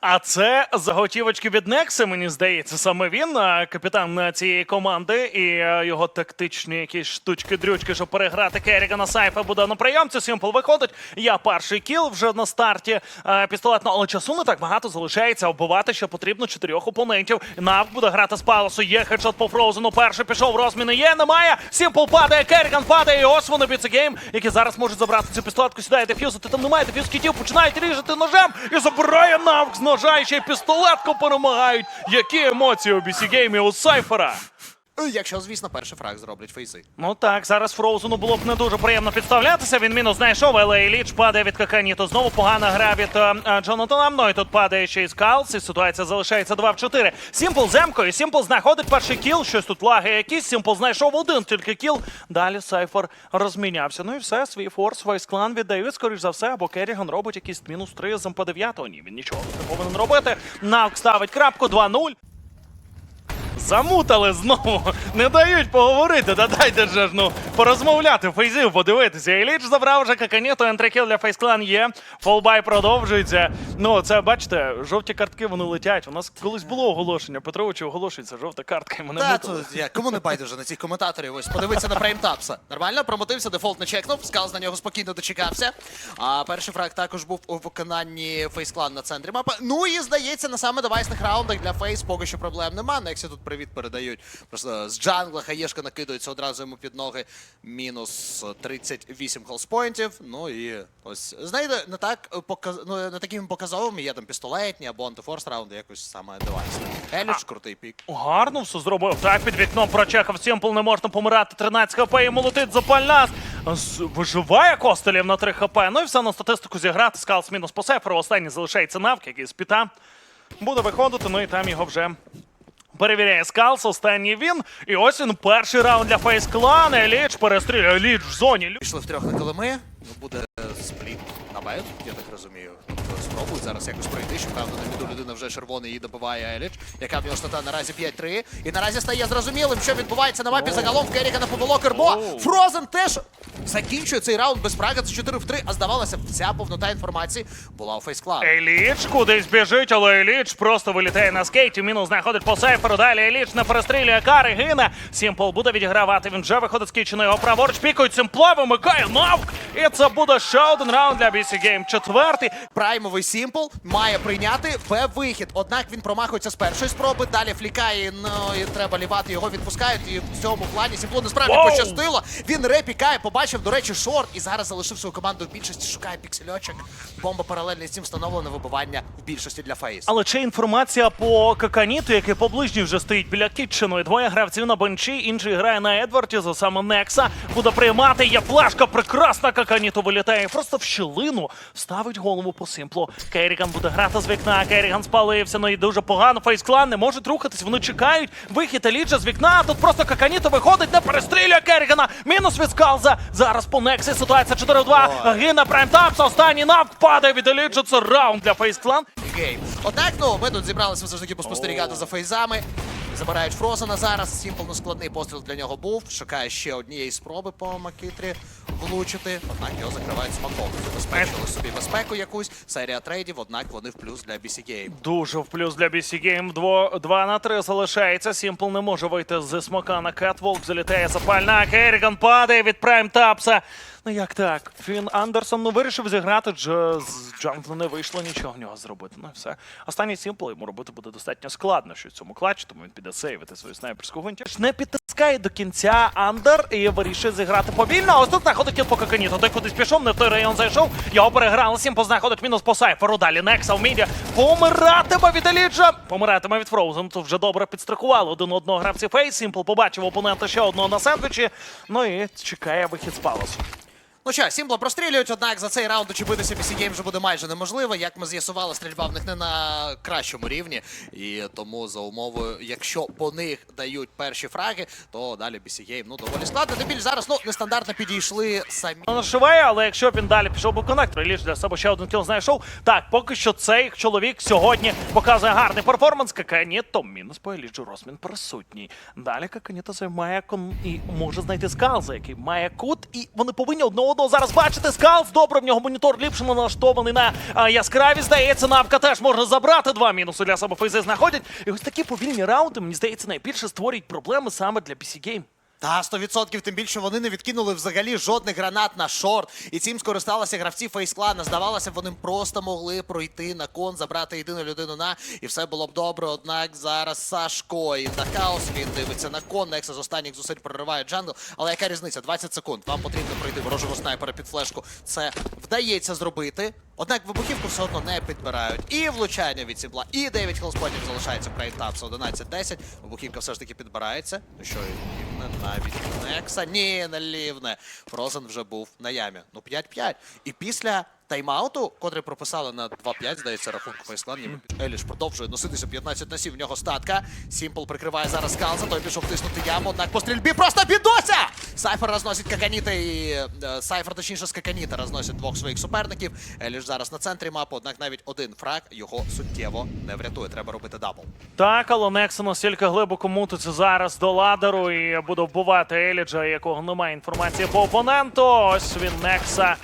А це заготівочки від Некси, мені здається, саме він, капітан цієї команди, і його тактичні якісь штучки-дрючки, щоб переграти Керрігана Сайфа буде на прийомці. Сімпл виходить. Я перший кіл вже на старті пістолетно, але часу не так багато залишається. Оббивати ще потрібно чотирьох опонентів. Навк буде грати з Палосу. Є хедшот по Фроузену. Перший пішов, розміни є, немає. Сімпл падає, Керріган падає, і ось вони Гейм, які зараз можуть забрати цю пістолетку. Сідає дефюзити, там немає дефюз кітів, починають ріжати ножем і забирає Навк ножа, пістолетку перемагають. Які емоції у BC у Сайфера. Е, Якщо, звісно, перший фраг зроблять фейси. Ну так, зараз Фроузену було б не дуже приємно підставлятися. Він мінус знайшов, але Іліч падає від Каканіто. Знову погана гра від е, е, Джонатана. Ну і тут падає ще й Скалс, і ситуація залишається 2 в 4. Сімпл земкою. Сімпл знаходить перший кіл. Щось тут лаги якісь. Сімпл знайшов один тільки кіл. Далі Сайфер розмінявся. Ну і все, свій форс, весь клан віддають, скоріш за все, або Керріган робить якийсь мінус 3 з МП9. Ні, він нічого не повинен робити. Навк ставить крапку 2-0. Замутали знову. Не дають поговорити. Да дайте же ж ну порозмовляти, фейзів подивитися. Іліч забрав вже каканіту, ентрикіл для фейсклан є. Фолбай продовжується. Ну, це бачите, жовті картки вони летять. У нас колись було оголошення. Петровичу оголошується жовта картка, і мене Та, мутили. я, кому не байдуже на цих коментаторів. Ось подивиться на фреймтапса. Нормально, промотився, дефолт не чекнув, скалз на нього спокійно дочекався. А перший фраг також був у виконанні фейсклан на центрі мапи. Ну і здається, на саме девайсних раундах для фейс поки що проблем нема. Нексі тут привіт передають. Просто з джангла хаєшка накидується одразу йому під ноги. Мінус 38 холспойнтів. Ну і ось знаєте, не так показ... ну, не такими показовими є там пістолетні або антифорс раунди, якось саме девайсні. Еліч, крутий пік. Гарно все зробив. Так, під вікном прочекав Сімпл, не можна помирати. 13 хп і молотить запальна. Виживає Костелів на 3 хп. Ну і все на статистику зіграти. Скалс мінус по сеферу. Останній залишається навк, який з піта. Буде виходити, ну і там його вже перевіряє Скалс. Останній він. І ось він перший раунд для фейс клана. Еліч перестрілює. Еліч в зоні. Пішли втрьох на килими. Ну, буде спліт на бет, я так розумію. Тобто спробують зараз якось пройти. Щоправда, на міду людина вже червоний її добиває Еліч, яка в нього стата наразі 5-3. І наразі стає зрозумілим, що відбувається на мапі загалом в Керіка на повело Кербо. Оу. Фрозен теж закінчує цей раунд без фрага. Це 4 в 3, а здавалося, б, вся повнота інформації була у фейс-клану. Еліч кудись біжить, але Еліч просто вилітає на скейті. Мінус знаходить по сейферу. Далі Еліч не перестрілює кари, гине. Сімпл буде відігравати. Він вже виходить з кічена. Його праворуч пікають Сімпла, вимикає навк. І це буде ще один раунд для BC Game. Четвертий. Праймовий Сімпл має прийняти Б-вихід. Однак він промахується з першої спроби, далі флікає, ну і треба лівати, його відпускають. І в цьому плані Сімплу насправді Воу! пощастило. Він репікає, побачив, до речі, шорт і зараз залишив свою команду в більшості, шукає піксельочок. Бомба паралельно з цим встановлено вибивання в більшості для Фейс. Але чи інформація по Каканіту, який поближній вже стоїть біля Кітчену. І Двоє гравців на бенчі, інший грає на Едвардізу, саме Некса. Буде приймати. Є флешка, прекрасна Каканіту вилітає. Просто в щілину ставить голову по симплу. Керріган буде грати з вікна. Керріган спалився. Ну і дуже погано. Фейсклан не можуть рухатись. Вони чекають. Вихід Еліджа з вікна. Тут просто Каканіто виходить, не перестрілює Керрігана. Мінус від Скалза. Зараз по Нексі ситуація 4 в 2. Гине Праймтапс. Останній навк падає від Еліджу. Це раунд для Фейсклан. Гейм. Однак, ну, ми тут зібралися все ж таки поспостерігати за фейзами. Забирають Фрозена зараз. Сімпл складний постріл для нього був. Шукає ще однієї спроби по Макітрі влучити. Однак його закривають смаком. Забезпечили собі безпеку якусь. Серія трейдів, однак вони в плюс для BC Game. Дуже в плюс для BC Game. Дво, 2 на 3 залишається. Сімпл не може вийти з смока на Кетволк. Залітає запальна. Керріган падає від Прайм Тапса. Ну як так? Фін Андерсон ну, вирішив зіграти. Дж... З Джангла не вийшло нічого в нього зробити. Ну і все. Останній Сімпл йому робити буде достатньо складно, що в цьому клатчі, тому він піде сейвити свою снайперську гунтю. Не підтискає до кінця Андер і вирішує зіграти повільно. Ось тут знаходить кіл по Каканіту. Той кудись пішов, не в той район зайшов. Його переграли. Сімпл знаходить мінус по сайферу. Далі Некса в міді. Помиратиме від Еліджа. Помиратиме від Фроузен. Тут вже добре підстрахували один одного гравці Фейс. Сімпл побачив опонента ще одного на сендвічі. Ну і чекає вихід з паласу. Ну що, Сімпла прострілюють, однак за цей раунд очепитися Game вже буде майже неможливо. Як ми з'ясували, стрільба в них не на кращому рівні. І тому за умовою, якщо по них дають перші фраги, то далі Game ну доволі складно. Тим більше зараз ну нестандартно підійшли самі. Нашиває, але якщо він далі пішов би коннектор, Еліч для себе ще один кіл знайшов. Так, поки що цей чоловік сьогодні показує гарний перформанс. Каканіто мінус по Еліджу Росмін присутній. Далі Каканіто займає кон і може знайти скалза, який має кут, і вони повинні одне одного зараз бачите. Скалс добре, в нього монітор ліпше налаштований на яскраві. Здається, навка теж можна забрати. Два мінуси для себе фейзи знаходять. І ось такі повільні раунди, мені здається, найбільше створюють проблеми саме для PC Game. Та 100%, тим більше вони не відкинули взагалі жодних гранат на шорт. І цим скористалися гравці фейсклана. Здавалося, вони просто могли пройти на кон, забрати єдину людину на, і все було б добре. Однак зараз Сашко і на хаос він дивиться на кон. Некса з останніх зусиль прориває джангл. Але яка різниця? 20 секунд. Вам потрібно пройти ворожого снайпера під флешку. Це вдається зробити. Однак вибухівку все одно не підбирають. І влучання від сібла, і 9 хелспотів залишається Прейнтапс 11-10. Вибухівка все ж таки підбирається. Ну що, Лівне навіть Некса. Ні, не лівне. Фрозен вже був на ямі. Ну 5-5. І після тайм-ауту, котрий прописали на 2-5, здається, рахунку фейсклан, ніби Еліш продовжує носитися 15 на 7. В нього статка. Сімпл прикриває зараз Калза, той пішов тиснути яму, однак по стрільбі просто підося! Сайфер розносить Каканіта і е, Сайфер, точніше, з Каканіта розносить двох своїх суперників. Еліш зараз на центрі мапи, однак навіть один фраг його суттєво не врятує. Треба робити дабл. Так, але Некса настільки глибоко мутиться зараз до ладеру і буде вбивати Еліджа, якого немає інформації по опоненту. Ось він Некса.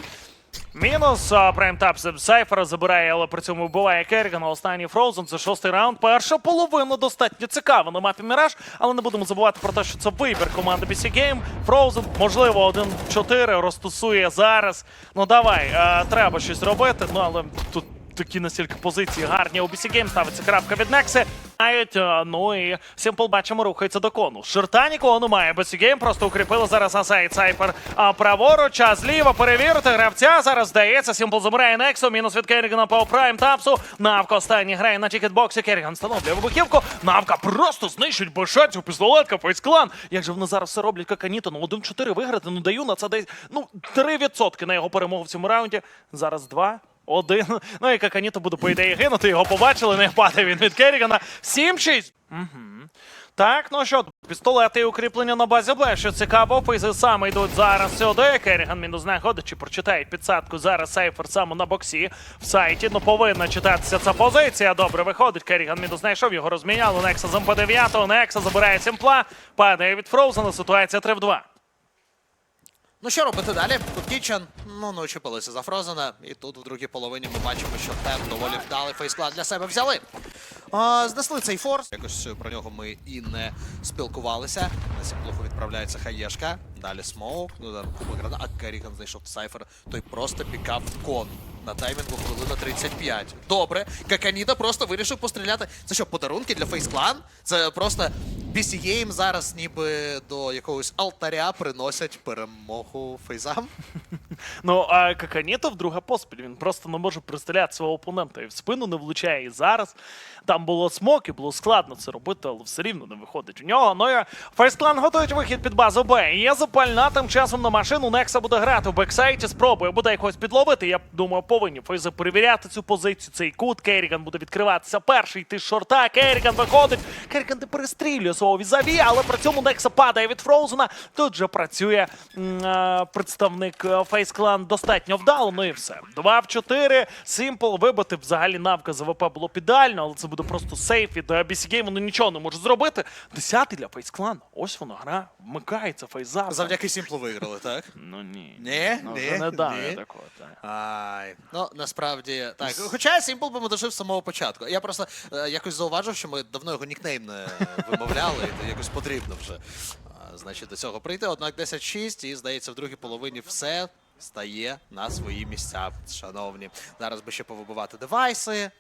Мінус праймтап Сайфера забирає, але при цьому вбиває Керрігана. Останній Фроузен. Це шостий раунд. Перша половина достатньо цікава на мапі Міраж, але не будемо забувати про те, що це вибір команди PC Game. Фроузен, можливо, 1-4 розтусує зараз. Ну давай, а, треба щось робити. Ну але тут такі настільки позиції гарні у BC Game. Ставиться крапка від Некси. Мають, е, ну і Сімпл бачимо, рухається до кону. Ширта нікого немає. BC Game просто укріпили зараз Асайд Сайфер а праворуч, а зліва перевірити гравця. Зараз здається, Сімпл забирає Нексу. Мінус від Керрігана по прайм тапсу. Навка останній грає на тікетбоксі. Керріган встановлює вибухівку. Навка просто знищують бешатцю пістолетка, фейсклан. Як же вони зараз все роблять, як Аніта? Ну 1-4 виграти, ну даю на це десь ну 3% на його перемогу в цьому раунді. Зараз 2. Один. Ну і Каканіто буде, по ідеї, гинути. Його побачили, не падає він від Керрігана. 7-6. Угу. Так, ну що, пістолети і укріплення на базі Б. Що цікаво, фейзи саме йдуть зараз сюди. Керріган мінус знаходить, чи прочитають підсадку. Зараз Сейфер саме на боксі в сайті. Ну повинна читатися ця позиція. Добре виходить. Керріган мінус знайшов, його розміняли. Некса з МП-9. Некса забирає сімпла. Падає від Фроузена. Ситуація 3 в 2. Ну що робити далі? Тут Кітчен, ну не очіпилися за Фрозена. І тут в другій половині ми бачимо, що темп доволі вдалий фейсклад для себе взяли. А, знесли цей форс. Якось про нього ми і не спілкувалися. На сімплуху відправляється хаєшка. Далі смоук. Ну да, купа гранат. А Керіган знайшов сайфер. Той просто пікав кон. На таймінгу хвилина 35. Добре. Каканіда просто вирішив постріляти. Це що, подарунки для фейсклан? Це просто BC Game зараз ніби до якогось алтаря приносять перемогу фейзам. Ну, а Каканіто вдруге поспіль. Він просто не може пристріляти свого опонента і в спину не влучає. І зараз там було смок, і було складно це робити, але все рівно не виходить у нього. Ну і Фейсклан готують вихід під базу Б. Є запальна тим часом на машину. Некса буде грати в бексайті, спробує буде якось підловити. Я думаю, повинні Фейзи перевіряти цю позицію. Цей кут. Керріган буде відкриватися перший. Йти з шорта. Керріган виходить. Керріган не перестрілює свого візаві, але при цьому Некса падає від Фроузена. Тут же працює е, представник е, Фейсклан достатньо вдало. Ну і все. 2 в 4. Сімпл вибити взагалі навка з АВП було б ідеально, але це буде просто сейф від BC Game. Вони нічого не можуть зробити. Десятий для Фейсклан. Ось вона гра. Вмикається фейза. Завдяки Сімплу виграли, так? Ну ні. Ні, ну, ні, вже не ні. такого. Так. Ай, ну насправді так. Хоча Сімпл би дожив з самого початку. Я просто е, якось зауважив, що ми давно його нікнейм не вимовляли, і то якось потрібно вже. а, значить, до цього прийти. Однак 10-6, і здається, в другій половині все стає на свої місця, шановні. Зараз би ще повибивати девайси.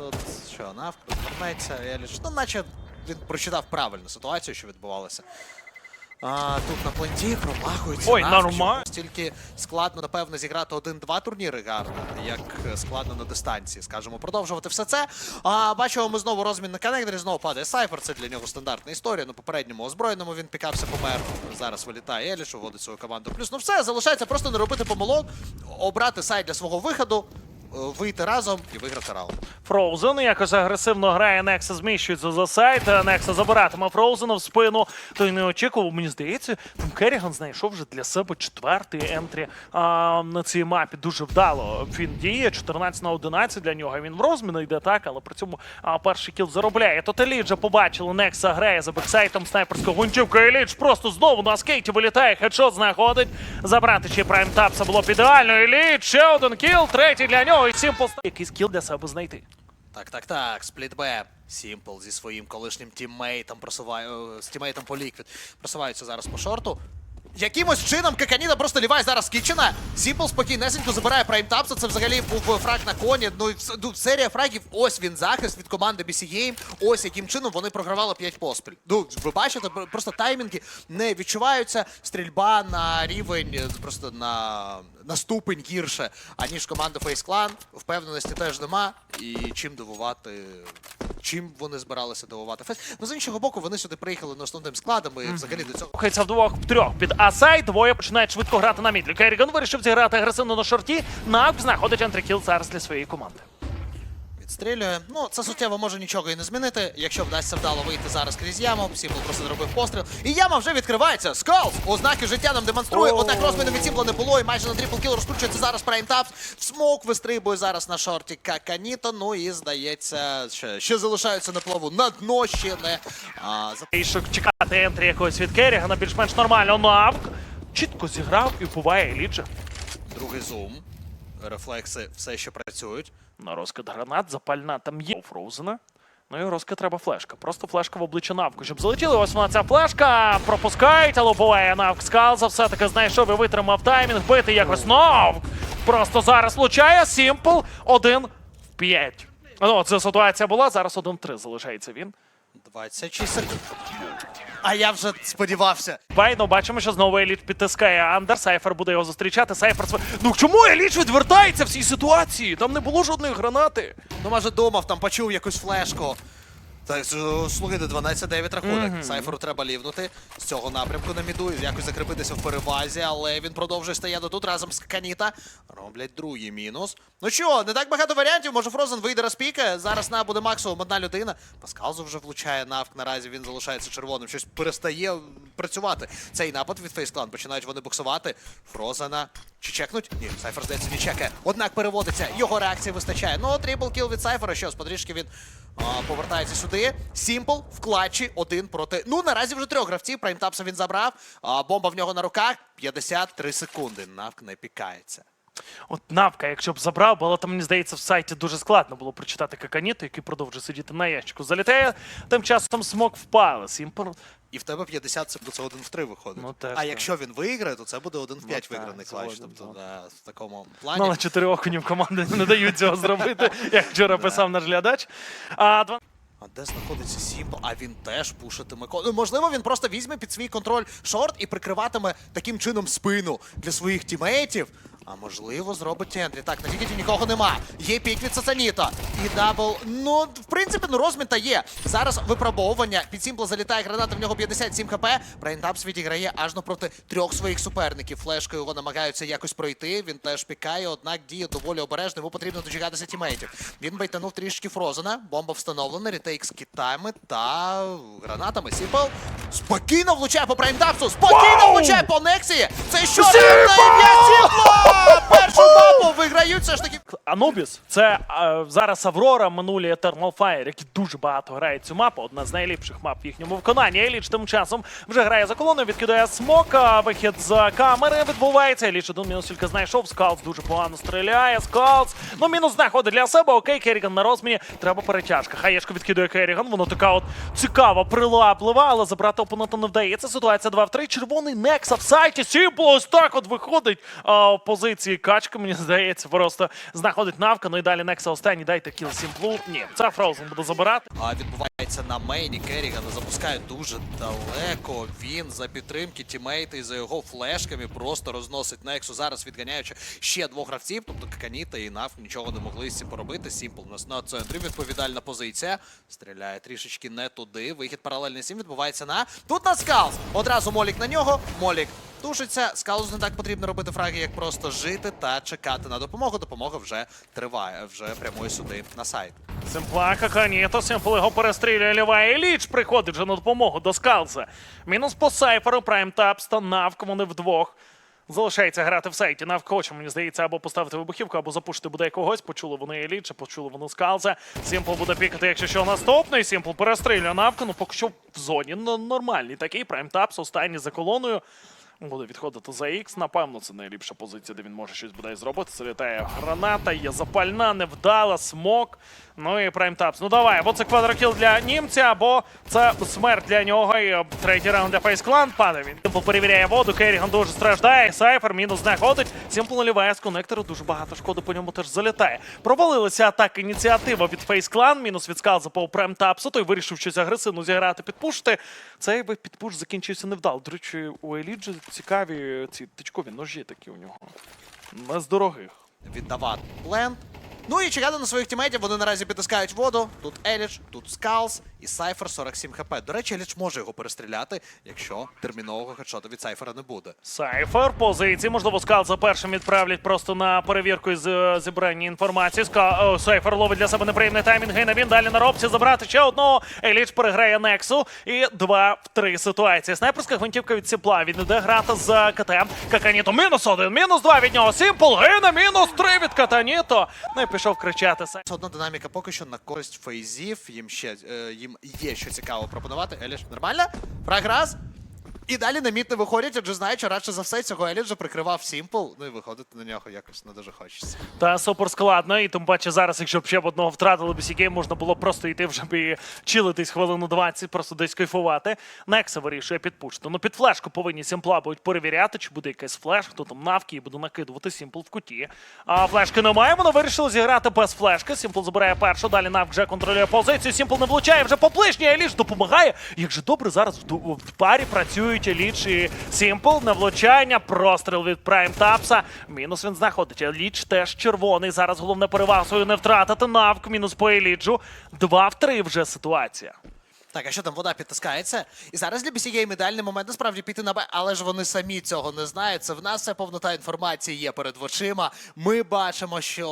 От, що, навк, повернеться, Еліш. Ну, наче він прочитав правильно ситуацію, що відбувалося. А, тут на пленті промахується. Ой, нормально. Стільки складно, напевно, зіграти один-два турніри гарно, як складно на дистанції. Скажемо, продовжувати все це. А бачимо, ми знову розмін на коннекторі, знову падає Сайфер. Це для нього стандартна історія. На попередньому озброєному він пікався, помер. Зараз вилітає Еліш, вводить свою команду. Плюс ну все, залишається просто не робити помилок, обрати сайт для свого виходу. Вийти разом і виграти раунд. Фроузен якось агресивно грає. Некса зміщується за сайт. Некса забиратиме Фроузена в спину. Той не очікував. Мені здається, там Керріган знайшов вже для себе четвертий ентрі а, на цій мапі. Дуже вдало. Він діє 14 на 11 для нього. Він в розміни йде так, але при цьому а, перший кіл заробляє. Тоталіджа побачили. Некса грає за бексайтом снайперського гунтівка. Еліч просто знову на скейті вилітає. Хедшот знаходить. Забрати ще прайм тапса було б ідеально. Еліч ще один кіл. Третій для нього. І Сімпл який скіл для себе знайти. Так, так, так, спліт Б. Сімпл зі своїм колишнім тіммейтом просуває е, з тіммейтом по ліквід. Просуваються зараз по шорту. Якимось чином Каканіна просто ліває зараз з Кітчена. Сімпл спокійнесенько забирає праймтапса. Це взагалі був фраг на коні. Ну, і ну, серія фрагів. Ось він захист від команди BC Game. Ось яким чином вони програвали 5 поспіль. Ну, ви бачите, просто таймінги не відчуваються. Стрільба на рівень е, просто на, на ступень гірше, аніж команда Face Clan. Впевненості теж нема. І чим дивувати. Чим вони збиралися дивувати фест. Ну, з іншого боку, вони сюди приїхали на основним складом і взагалі до цього. Рухається вдвох трьох під Асай. Двоє починають швидко грати на мідлі. Керіган вирішив зіграти агресивно на шорті. Навк знаходить ентрикіл зараз для своєї команди. Відстрілює. Ну, це суттєво може нічого і не змінити. Якщо вдасться вдало вийти зараз крізь яму, Сімпл просто зробив постріл. І яма вже відкривається. Скалс! Ознаки життя нам демонструє. Однак розміну від Сімпла не було. І майже на трипл кіл розкручується зараз Прайм Тапс. В смок вистрибує зараз на шорті Каканіто. Ну і здається, ще, ще залишаються на плаву. На дно ще не. А, за- І щоб чекати ентрі якогось від Керрігана більш-менш нормально. Навк чітко зіграв і вбиває Еліджа. Другий зум. Рефлекси все ще працюють. На розкид гранат, запальна там є Фроузена. Ну і розкид треба флешка. Просто флешка в обличчя навку. Щоб залетіли, ось вона ця флешка. Пропускають, але буває навк скалза. Все-таки знайшов і витримав таймінг. Бити якось навк. Просто зараз влучає. Сімпл. Один в п'ять. Ну, це ситуація була. Зараз один в три залишається він. 26 секунд. А я вже сподівався. Байно, бачимо, що знову Еліт підтискає Андер. Сайфер буде його зустрічати. Сайфер св... Ну чому Еліт відвертається в цій ситуації? Там не було жодної гранати. Ну, може, думав, там почув якусь флешку. Та е, слухайте, 12-9 рахунок. Сайферу треба лівнути з цього напрямку на міду і якось закріпитися в перевазі, але він продовжує стояти тут разом з Каніта. Роблять другий мінус. Ну що, не так багато варіантів. Може Фрозен вийде розпікає. Зараз на буде максимум одна людина. Паскалзу вже влучає навк. Наразі він залишається червоним. Щось перестає працювати. Цей напад від Фейсклан. Починають вони буксувати. Фрозена. Чи чекнуть? Ні, Сайфер здається не чекає. Однак переводиться. Його реакції вистачає. Ну, трипл кіл від Сайфера. Що, подріжки він а, повертається сюди. Сімпл в клатчі один проти. Ну, наразі вже трьох гравців. Праймтапса він забрав. А, бомба в нього на руках. 53 секунди. Навк не пікається. От Навка, якщо б забрав, але там, мені здається, в сайті дуже складно було прочитати Каканіту, який продовжує сидіти на ящику. Залітає, тим часом смок впали. Сімпл. І в тебе 50 це буде один в 3 виходить. Ну, теж а так. якщо він виграє, то це буде один в 5 Ну, виграний згоден, Тобто, згоден. да, в такому Ну, плані. але чотири окунів команди не дають цього зробити, як вчора писав наш глядач. А, два... А де знаходиться Сімпл? А він теж пушитиме. Ну, можливо, він просто візьме під свій контроль шорт і прикриватиме таким чином спину для своїх тімейтів. А можливо, зробить Ендрі. Так, на Тікеті нікого нема. Є пік від Сацаніта. І дабл. Ну, в принципі, ну розмін та є. Зараз випробовування. Під Сімпла залітає граната, в нього 57 хп. Брейнтапс відіграє аж проти трьох своїх суперників. Флешкою його намагаються якось пройти. Він теж пікає, однак діє доволі обережно. Йому потрібно дочекатися тімейтів. Він байтанув трішки Фрозена. Бомба встановлена, ретейк з китами та гранатами. Сімпл спокійно влучає по праймтапсу. Спокійно влучає по Нексії. Це що Сімпл! Першу мапу виграють все ж таки. Анубіс це е, зараз Аврора, минулі Eternal Fire, які дуже багато грають цю мапу. Одна з найліпших мап в їхньому виконанні. Еліч тим часом вже грає за колоною, відкидає смок, вихід з камери відбувається. Еліч один мінус тільки знайшов. Скалс дуже погано стріляє. Скалс. Ну, мінус знаходить для себе. Окей, Керріган на розміні. Треба перетяжка. Хаєшко відкидує Керріган. Воно така от цікава, прилаплива, але забрати опонента не вдається. Ситуація 2 в 3. Червоний Некса в сайті. Ось так от виходить а, позиції качка, мені здається, просто знаходить навка. Ну і далі Некса останній. Дайте кіл Сімплу. Ні, це Фроузен буде забирати. А відбувається на мейні Керрігана, запускає дуже далеко. Він за підтримки тімейти і за його флешками просто розносить Нексу. Зараз відганяючи ще двох гравців, тобто Каканіта і Нав нічого не могли з цим поробити. Сімпл нас на центрі відповідальна позиція. Стріляє трішечки не туди. Вихід паралельний сім відбувається на тут на скалс. Одразу Молік на нього. Молік тушиться. Скалузу не так потрібно робити фраги, як просто жити та чекати на допомогу. Допомога вже триває, вже прямує сюди на сайт. Симплака, Каніто, Симпл його перестрілює ліває. Ліч приходить же на допомогу до Скалза. Мінус по Сайферу, Прайм та Навк, вони вдвох. Залишається грати в сайті. Навк хоче, мені здається, або поставити вибухівку, або запушити буде когось. Почули вони Еліт, почули вони Скалза. Сімпл буде пікати, якщо що наступний. Сімпл перестрілює Навка. Ну поки що в зоні нормальний такий. Прайм Тапс останній за колоною. Буде відходити за Х. Напевно, це найліпша позиція, де він може щось буде зробити. Залітає граната, є запальна, невдала, смок. Ну і Прайм Тапс. Ну давай, або це квадрокіл для німця, або це смерть для нього. І третій раунд для Фейс Клан падає він. Перевіряє воду, Керріган дуже страждає. Сайфер мінус знаходить. Сімпл наливає з коннектору, дуже багато шкоди по ньому теж залітає. Провалилася атака ініціатива від Фейс Клан, мінус від Скалза по Прайм Тапсу. Той вирішив щось агресивно зіграти, підпушити. Цей би підпуш закінчився невдало. До речі, у Еліджі цікаві ці тичкові ножі такі у нього. З дорогих. віддавати плент. Ну і чекати на своїх тімейтів. Вони наразі підтискають воду. Тут Еліч, тут Скалс і Сайфер 47 хп. До речі, Еліч може його перестріляти, якщо термінового хедшоту від Сайфера не буде. Сайфер позиції. Можливо, скал за першим відправлять просто на перевірку із е, зібрання інформації. Ска... о, Сайфер ловить для себе неприємний таймінг. І він далі на робці забрати ще одного. Еліч переграє Нексу. І два в три ситуації. Снайперська гвинтівка від Сіпла. Він іде грати з КТ. Каканіто мінус один, мінус два від нього. Сімпл гине, мінус три від Катаніто. Пішов кричати. Одна динаміка поки що на користь фейзів. Їм ще е, їм є що цікаво пропонувати. Еліш нормально? Фраг раз. І далі на мід не виходять, адже знають, що радше за все цього Еліджа прикривав Сімпл. Ну і виходити на нього якось не дуже хочеться. Та супер складно, і тим паче зараз, якщо б ще б одного втратили BC Game, можна було просто йти вже б і чилитись хвилину 20, просто десь кайфувати. Некса вирішує підпушити. Ну під флешку повинні сімпла будуть перевіряти, чи буде якась флеш, хто там навки і буде накидувати сімпл в куті. А флешки немає, вони вирішили зіграти без флешки. Сімпл забирає першу, далі навк вже контролює позицію. Сімпл не влучає, вже по ближній, Еліч допомагає. Як же добре зараз в, парі працюють Ліч і Сімпл на влучання, простріл від Прайм Тапса. Мінус він знаходить. Ліч теж червоний. Зараз головне перевагу свою не втратити. Навк мінус по Еліджу. Два в три вже ситуація. Так, а що там вода підтискається? І зараз для BC Game ідеальний момент насправді піти на Б, але ж вони самі цього не знають. Це в нас вся повнота інформації є перед очима. Ми бачимо, що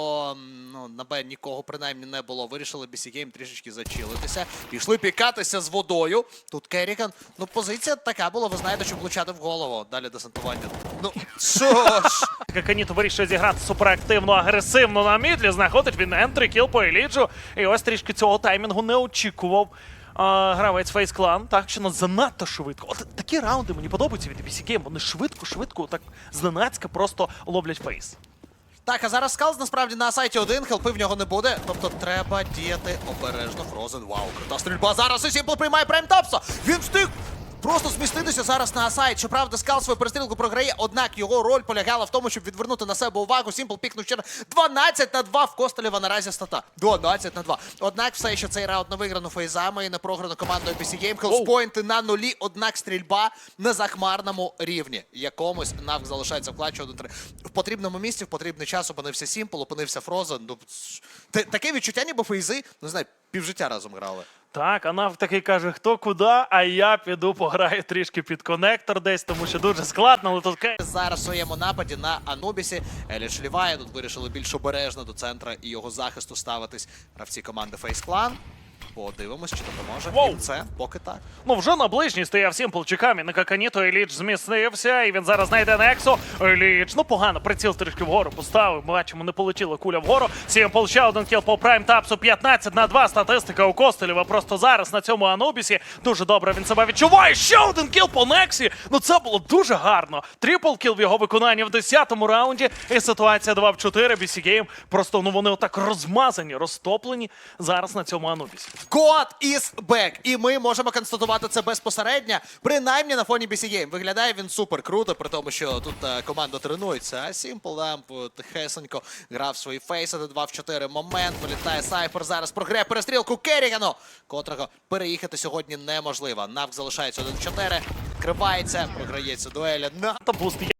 ну, на Б нікого принаймні не було. Вирішили BC трішечки зачилитися. Пішли пікатися з водою. Тут Керріган. Ну, позиція така була, ви знаєте, щоб влучати в голову. Далі десантування. Ну, що ж? Каканіто вирішує зіграти суперактивно, агресивно на мідлі. Знаходить він ентрі, кіл по Еліджу. І ось трішки цього таймінгу не очікував. Гравець Фейс Клан, так що нас занадто швидко. От такі раунди мені подобаються від BC Game. Вони швидко, швидко, так зненацька просто ловлять фейс. Так, а зараз Скалз насправді на сайті один, хелпи в нього не буде. Тобто треба діяти обережно. Фрозен. Вау, крута стрільба. Зараз і Сімпл приймає прайм тапса. Він встиг. Просто зміститися зараз на сайт. Щоправда, Скал свою перестрілку програє, однак його роль полягала в тому, щоб відвернути на себе увагу. Сімпл пікнув ще 12 на 2 в Костелєва наразі стата. 12 на 2. Однак все, що цей раунд не виграно фейзами і не програно командою PC Game. Хелспойнти на нулі, однак стрільба на захмарному рівні. Якомусь навк залишається в клатчі 1-3. В потрібному місці, в потрібний час опинився Сімпл, опинився Фрозен. Ну, таке відчуття, ніби фейзи, не знаю, півжиття разом грали. Так, а Нав каже, хто куди, а я піду пограю трішки під конектор десь, тому що дуже складно, але тут Зараз в своєму нападі на Анубісі Еліш шліває. Тут вирішили більш обережно до центра і його захисту ставитись гравці команди Фейс Clan. Подивимось, чи допоможе Воу. їм це поки так. Ну, вже на ближній стояв Сімпл чеками на Каканіто, Еліч зміцнився, і він зараз знайде Нексу. Еліч, ну погано, приціл трішки вгору поставив. Ми бачимо, не полетіла куля вгору. Сімпл ще один кіл по прайм тапсу 15 на 2. Статистика у Костелєва просто зараз на цьому Анубісі. Дуже добре він себе відчуває. Ще один кіл по Нексі. Ну це було дуже гарно. Трипл кіл в його виконанні в 10-му раунді. І ситуація 2 в 4. BC Game. Просто ну вони отак розмазані, розтоплені зараз на цьому Анубісі. God is back! І ми можемо констатувати це безпосередньо, принаймні на фоні BC Game. Виглядає він супер круто, при тому, що тут е, команда тренується. А Simple Lamp е, тихесенько грав свої фейси до 2 в 4 момент. Вилітає Сайфер зараз програє перестрілку Керрігану, котрого переїхати сьогодні неможливо. Навк залишається 1 в 4, кривається, програється дуеля. На Та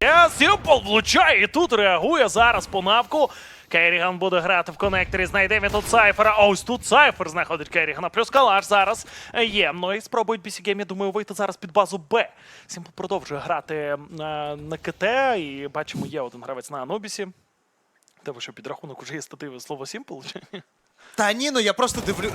є. Сімпл влучає і тут реагує зараз по навку. Керріган буде грати в коннекторі. Знайде він тут Сайфера. Ось тут Сайфер знаходить Керрігана. Плюс калаш зараз є. Ну і спробують BC Game, я думаю, вийти зараз під базу Б. Сімпл продовжує грати на, на КТ. І бачимо, є один гравець на Анубісі. Тебе що підрахунок уже є стативе слово Сімпл? Та ні, ну я просто дивлю,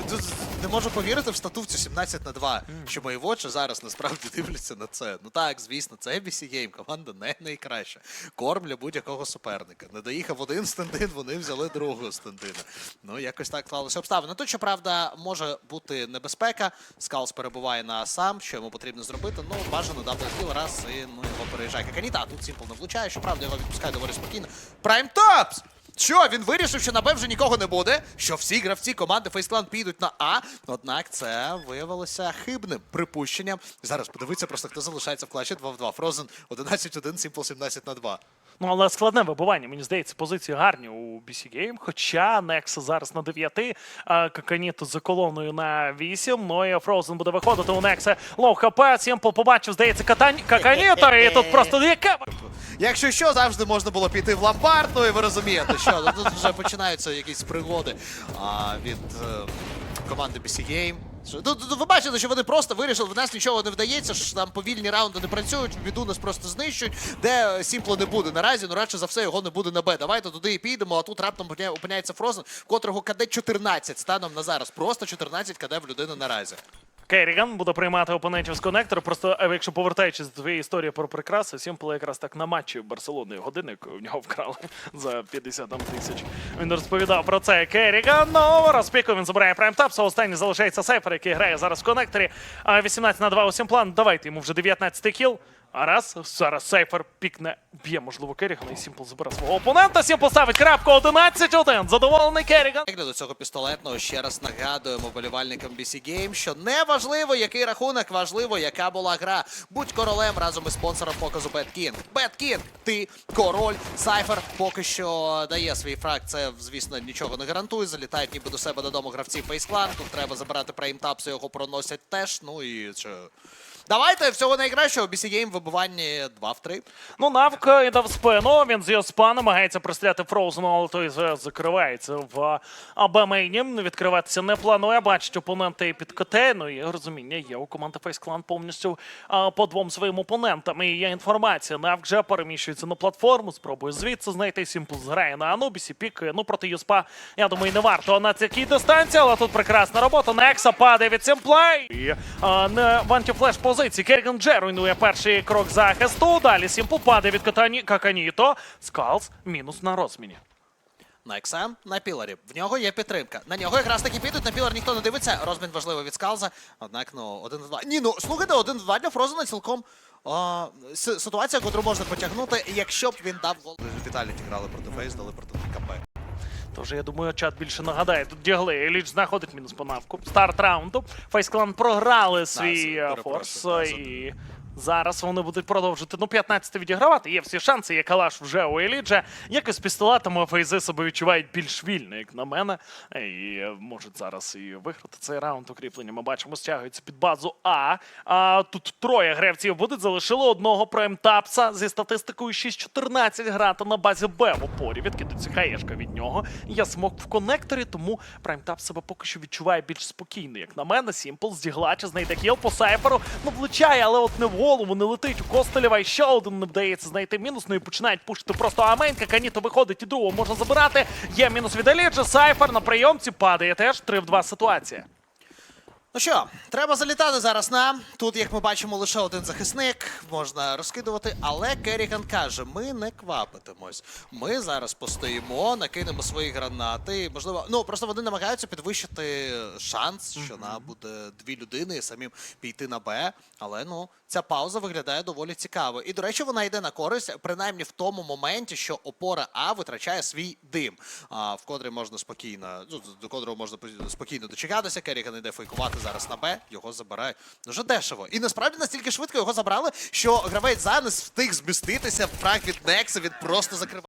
не можу повірити в стату в цю 17 на 2, що мої очі зараз насправді дивляться на це. Ну так, звісно, це ABC Game, команда не найкраща. Корм для будь-якого суперника. Не доїхав один стендин, вони взяли другого стендина. Ну, якось так склалося обставини. Тут, щоправда, може бути небезпека. Скалс перебуває на сам, що йому потрібно зробити. Ну, бажано даблкіл раз і ну, його переїжджає Каканіта, а тут Сімпл не влучає, щоправда, його відпускає доволі спокійно. Прайм Топс! Що, він вирішив, що на Б вже нікого не буде, що всі гравці команди FaceClan підуть на А. Однак це виявилося хибним припущенням. Зараз подивіться просто, хто залишається в класі 2 в 2. Frozen 11-1, Simple 17 на 2. Ну, але складне вибивання. Мені здається, позиції гарні у BC Game. Хоча Некса зараз на 9, а Каканіто за колоною на 8. Ну і Фроузен буде виходити у Некса. Лоу хп, Сімпл побачив, здається, Катань... Каканіто, і тут просто яке. Якщо що, завжди можна було піти в ломбард, ну і ви розумієте, що ну, тут вже починаються якісь пригоди а, від е, команди BC Game. Тут, тут ви бачите, що вони просто вирішили, в нас нічого не вдається, що там повільні раунди не працюють, біду нас просто знищують, де Сімпло не буде наразі, ну радше за все його не буде на Б. Давайте туди і підемо, а тут раптом опиняється Фрозен, котрого КД 14 станом на зараз. Просто 14 КД в людини наразі. Керріган буде приймати опонентів з коннектора. Просто е, якщо повертаючись до твоєї історії про прикраси, Сімпл якраз так на матчі Барселони годинник в нього вкрали за 50 тисяч. Він розповідав про це. Керріган ну, розпіку він забирає прайм-тапса. Останній залишається Сайфер, який грає зараз в конекторі. 18 на 2 у Сімплан. Давайте йому вже 19 кіл. А раз, зараз Сейфер пікне, б'є, можливо, Керрігана, і Сімпл забере свого опонента. Сімпл ставить крапку 11-1. Задоволений Керріган. Перегляду цього пістолетного ще раз нагадуємо болівальникам BC Game, що не важливо, який рахунок, важливо, яка була гра. Будь королем разом із спонсором показу Bad King. Bad King, ти король. Сайфер поки що дає свій фраг. Це, звісно, нічого не гарантує. Залітають ніби до себе додому гравці Фейсклан. Тут треба забирати преймтапси, його проносять теж. Ну і. Давайте всього найкращого. BC Game вибиванні 2 в 3. Ну, Навк йде в спину, він з його спа намагається простріляти Фроузену, але той закривається в АБ-мейні. Відкриватися не планує, бачить опонента і під КТ. Ну і розуміння є у команди Face Clan повністю а, по двом своїм опонентам. І є інформація. Навк вже переміщується на платформу, спробує звідси знайти Сімпл грає на Анубісі, пікає. Ну, проти Юспа, я думаю, не варто на такій дистанції, але тут прекрасна робота. Некса падає від Сімпла. І а, на в антифлеш позиції. Керріган Дже руйнує перший крок захисту. Далі Сімпл падає від Катані... Каканіто. Скалс мінус на розміні. На Ексем, на Піларі. В нього є підтримка. На нього якраз таки підуть, на Пілар ніхто не дивиться. Розмін важливо від Скалза. Однак, ну, один два. Ні, ну слухайте, один два для Фрозена цілком а, ситуація, яку можна потягнути, якщо б він дав гол. Віталіті грали проти Фейс, дали проти КП. Тож я думаю, чат більше нагадає. Тут дігли. Еліч знаходить мінус по навку. Старт раунду. Фейсклан програли свій е, форс. І зараз вони будуть продовжити. Ну, 15 відігравати. Є всі шанси. Є калаш вже у Еліджа. Якось пістолетами фейзи себе відчувають більш вільно, як на мене. Е, І е, можуть зараз і виграти цей раунд укріплення. Ми бачимо, стягується під базу А. А тут троє гравців будуть. Залишили одного прайм-тапса зі статистикою 6-14 грати на базі Б в опорі. Відкидується хаєшка від нього. Є смок в конекторі, тому прайм-тап себе поки що відчуває більш спокійно. Як на мене, Сімпл з знайде кіл по сайферу. Ну, влучає, але от не в голову, не летить у Костелєва. І ще один не вдається знайти мінус. Ну і починають пушити просто Аменька. Каніто виходить і другого можна забирати. Є мінус від Еліджа. Сайфер на прийомці падає теж 3 в 2 ситуація. Ну що, треба залітати зараз нам. Тут, як ми бачимо, лише один захисник, можна розкидувати, але Керріган каже: ми не квапитимось. Ми зараз постоїмо, накинемо свої гранати. Можливо, ну просто вони намагаються підвищити шанс, що на буде дві людини і самим піти на Б. Але ну, ця пауза виглядає доволі цікаво. І, до речі, вона йде на користь, принаймні в тому моменті, що опора А витрачає свій дим, а, в котрий можна спокійно, ну, до котрого можна по- спокійно дочекатися. не йде фейкувати зараз на Б, його забирають дуже дешево. І насправді настільки швидко його забрали, що гравець за не встиг зміститися. Фраг від Некса він просто закриває.